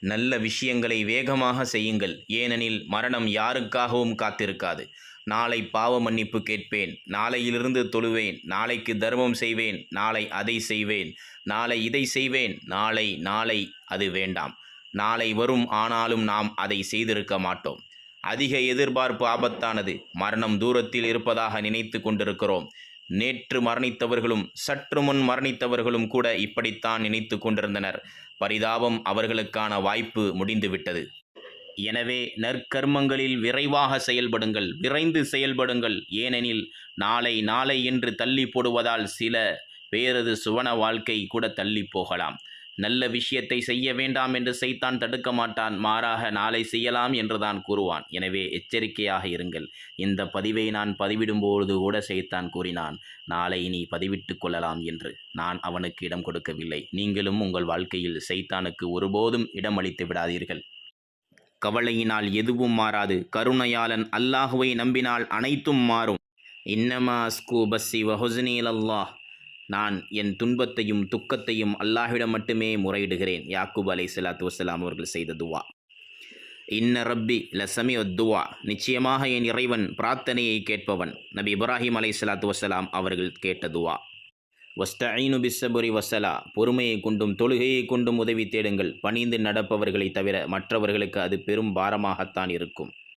நல்ல விஷயங்களை வேகமாக செய்யுங்கள். ஏனெனில் மரணம் யாருக்காகவும் காத்திருக்காது. நாளை பாவ மன்னிப்பு கேட்பேன். நாளையிலிருந்து தொழுவேன். நாளைக்கு தர்மம் செய்வேன். நாளை அதை செய்வேன். நாளை இதை செய்வேன். நாளை நாளை அது வேண்டாம். நாளை வரும் ஆனாலும் நாம் அதை செய்திருக்க மாட்டோம். அதிக எதிர்பார்ப்பு ஆபத்தானது. மரணம் தூரத்தில் இருப்பதாக நினைத்து கொண்டிருக்கிறோம். நேற்று மரணித்தவர்களும் சற்று முன் மரணித்தவர்களும் கூட இப்படித்தான் நினைத்து கொண்டிருந்தனர். பரிதாபம் அவர்களுக்கான வாய்ப்பு முடிந்துவிட்டது. எனவே நற்கர்மங்களில் விரைவாக செயல்படுங்கள் விரைந்து செயல்படுங்கள். ஏனெனில் நாளை நாளை என்று தள்ளி போடுவதால் சில பேரது சுவன வாழ்க்கை கூட தள்ளி போகலாம். நல்ல விஷயத்தை செய்ய வேண்டாம் என்று சைத்தான் தடுக்க மாட்டான். மாறாக நாளை செய்யலாம் என்றுதான் கூறுவான். எனவே எச்சரிக்கையாக இருங்கள். இந்த பதிவை நான் பதிவிடும்போது கூட சைத்தான் கூறினான். நாளை நீ பதிவிட்டுக் கொள்ளலாம் என்று. நான் அவனுக்கு இடம் கொடுக்கவில்லை. நீங்களும் உங்கள் வாழ்க்கையில் சைத்தானுக்கு ஒருபோதும் இடமளித்து விடாதீர்கள். கவலையினால் எதுவும் மாறாது. கருணையாளன் அல்லாஹுவை நம்பினால் அனைத்தும் மாறும். இன்னமா ஸ்கூ பஸ்ஸி வஹுசனீல் அல்லாஹ் நான் என் துன்பத்தையும் துக்கத்தையும் அல்லாஹ்விடம் மட்டுமே முறையிடுகிறேன். யாக்கூப் அலை சலாத்து வசலாம் அவர்கள் செய்த துவா. இன்ன ரப்பி லசமி துவா. நிச்சயமாக என் இறைவன் பிரார்த்தனையை கேட்பவன். நபி இப்ராஹிம் அலை சலாத்து வசலாம் அவர்கள் கேட்ட துவா. வஸ்தஈனு பிஸ்ஸபுரி வசலா பொறுமையை கொண்டும் தொழுகையை கொண்டும் உதவி தேடுங்கள். பணிந்து நடப்பவர்களை தவிர மற்றவர்களுக்கு அது பெரும் பாரமாகத்தான் இருக்கும்.